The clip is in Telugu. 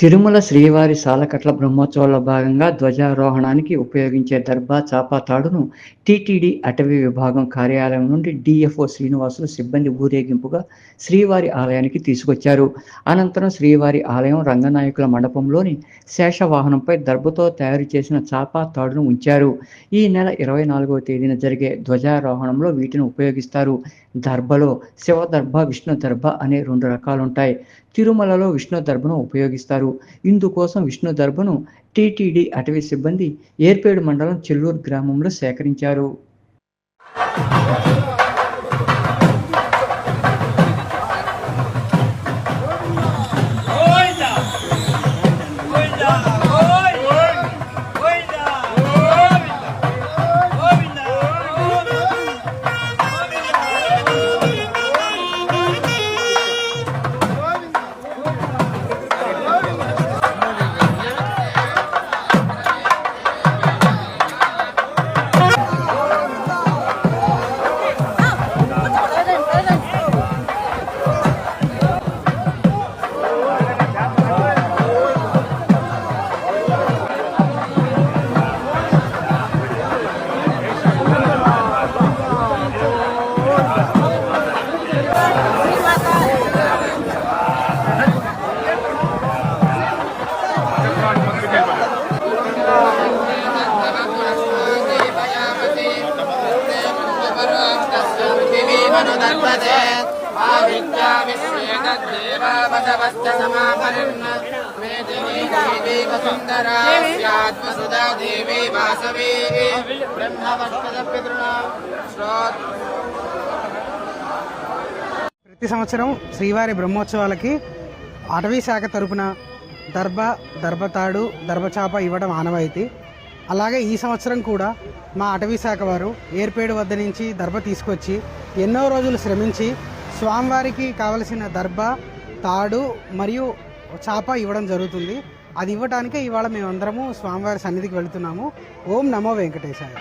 తిరుమల శ్రీవారి సాలకట్ల బ్రహ్మోత్సవాల్లో భాగంగా ధ్వజారోహణానికి ఉపయోగించే దర్బా చాపాతాడును టీటీడీ అటవీ విభాగం కార్యాలయం నుండి డిఎఫ్ఓ శ్రీనివాసులు సిబ్బంది ఊరేగింపుగా శ్రీవారి ఆలయానికి తీసుకొచ్చారు. అనంతరం శ్రీవారి ఆలయం రంగనాయకుల మండపంలోని శేషవాహనంపై దర్భతో తయారు చేసిన చాపా తాడును ఉంచారు. ఈ నెల ఇరవై నాలుగవ తేదీన జరిగే ధ్వజారోహణంలో వీటిని ఉపయోగిస్తారు. దర్భలో శివదర్భ విష్ణు దర్భ అనే రెండు రకాలుంటాయి. తిరుమలలో విష్ణు దర్భను ఉపయోగిస్తారు. ఇందుకోసం విష్ణు దర్భను టీటీడీ అటవీ సిబ్బంది ఏర్పేడు మండలం చెల్లూరు గ్రామంలో సేకరించారు. ఆ విద్యా దేవీ వాసవీ ప్రతి సంవత్సరం శ్రీవారి బ్రహ్మోత్సవాలకి అటవీ శాఖ తరపున దర్భ దర్భతాడు దర్భచాప ఇవ్వడం ఆనవాయితీ. అలాగే ఈ సంవత్సరం కూడా మా అటవీ శాఖ వారు ఏర్పేడు వద్ద నుంచి దర్భ తీసుకొచ్చి ఎన్నో రోజులు శ్రమించి స్వామివారికి కావలసిన దర్భ తాడు మరియు చాప ఇవ్వడం జరుగుతుంది. అది ఇవ్వటానికే ఇవాళ మేమందరము స్వామివారి సన్నిధికి వెళుతున్నాము. ఓం నమో వెంకటేశాయ.